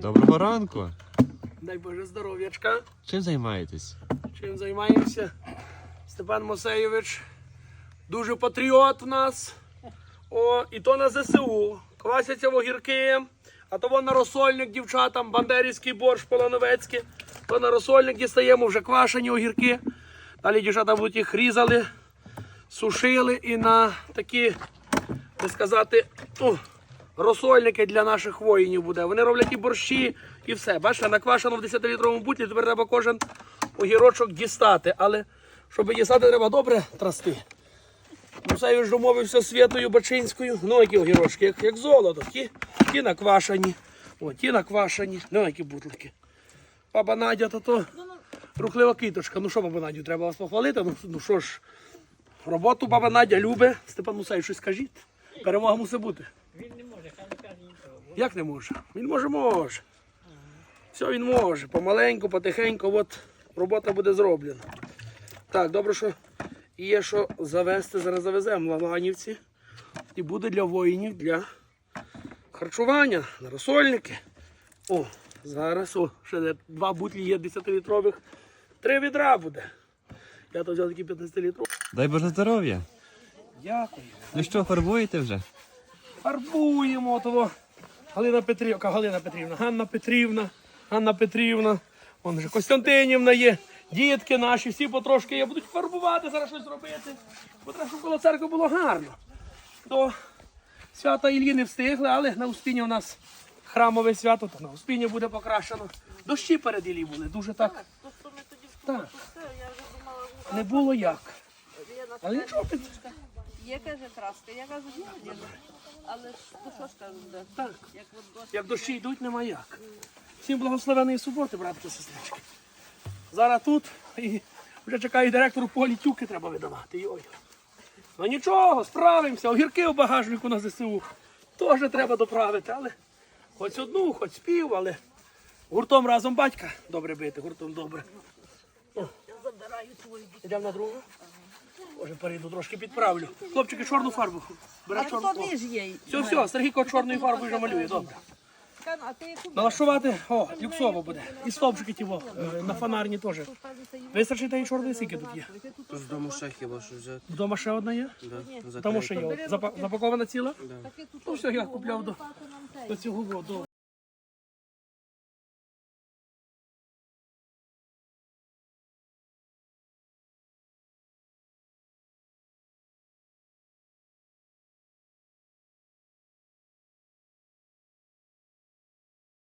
Доброго ранку. Дай Боже здоров'ячка. Чим займаєтесь? Чим займаємося? Степан Мосейович. Дуже патріот в нас. О, і то на ЗСУ. Квасяться огірки. А то вон на розсольник дівчатам, бандерівський борщ полановецький. То на розсольник дістаємо вже квашені огірки. Далі дівчата будуть їх різали, сушили і на такі, так сказати, ну, розсольники для наших воїнів буде. Вони роблять і борщі, і все. Бачите, наквашено в 10-літровому бутлі, тепер треба кожен огірочок дістати. Але щоб дістати, треба добре трасти. Мусаю ж домовився Святою Бачинською. Ну, які огірочки, як, як золото, ті, ті наквашені. О, ті наквашені. Ну, які бутлики. Баба Надя, то то рухлива киточка. Ну що, баба Надю, треба вас похвалити. Ну, ну що ж, роботу баба Надя любить. Степан Мусай, щось скажіть. Перемога мусить бути. Він не може, хай не каже нічого. Як не може? Він може, може. Все він може. Помаленьку, потихеньку, от робота буде зроблена. Так, добре, що є що завести. Зараз завеземо в Ланівці. І буде для воїнів, для харчування, на розсольники. О, зараз о, ще два бутлі є 10-літрових. Три відра буде. Я то взяв такі 15-літрові. Дай Боже здоров'я. Дякую. Ну що, фарбуєте вже? Фарбуємо того. Галина Петрівна, Галина Петрівна, Ганна Петрівна, Ганна Петрівна, вон же Костянтинівна є, дітки наші, всі потрошки є, будуть фарбувати, зараз щось робити. Бо треба, щоб коло церкви було гарно. До свята Іллі не встигли, але на Успінні у нас храмове свято, то на Успінні буде покращено. Дощі перед Іллі були, дуже так. Так, не було як. Я Але нічого під... є каже краска. Я кажу, є, діду. Але ж ну що ж кажу, де? Так. Як от дощ. Як дощі йдуть, нема як. Всім благословеної суботи, братки, сестрички. Зараз тут і вже чекає директор у полі тюки треба видавати. Йой. Ну нічого, справимося. Огірки у багажнику на ЗСУ. Теж треба доправити, але хоч одну, хоч пів, але гуртом разом батька добре бити, гуртом добре. О. Йдемо на другу. Може, перейду трошки підправлю. Хлопчики, чорну фарбу. Бере чорну. є? Все, все, Сергійко чорною фарбою вже малює, добре. Налаштувати, о, люксово буде. І стовпчики ті во, е, на фонарні теж. Вистачить та і чорної сіки тут є. З дому ще хіба що взяти. Вдома ще одна є? Да. Тому що є. запа- Запакована ціла? Ну все, я купляв до, до цього воду.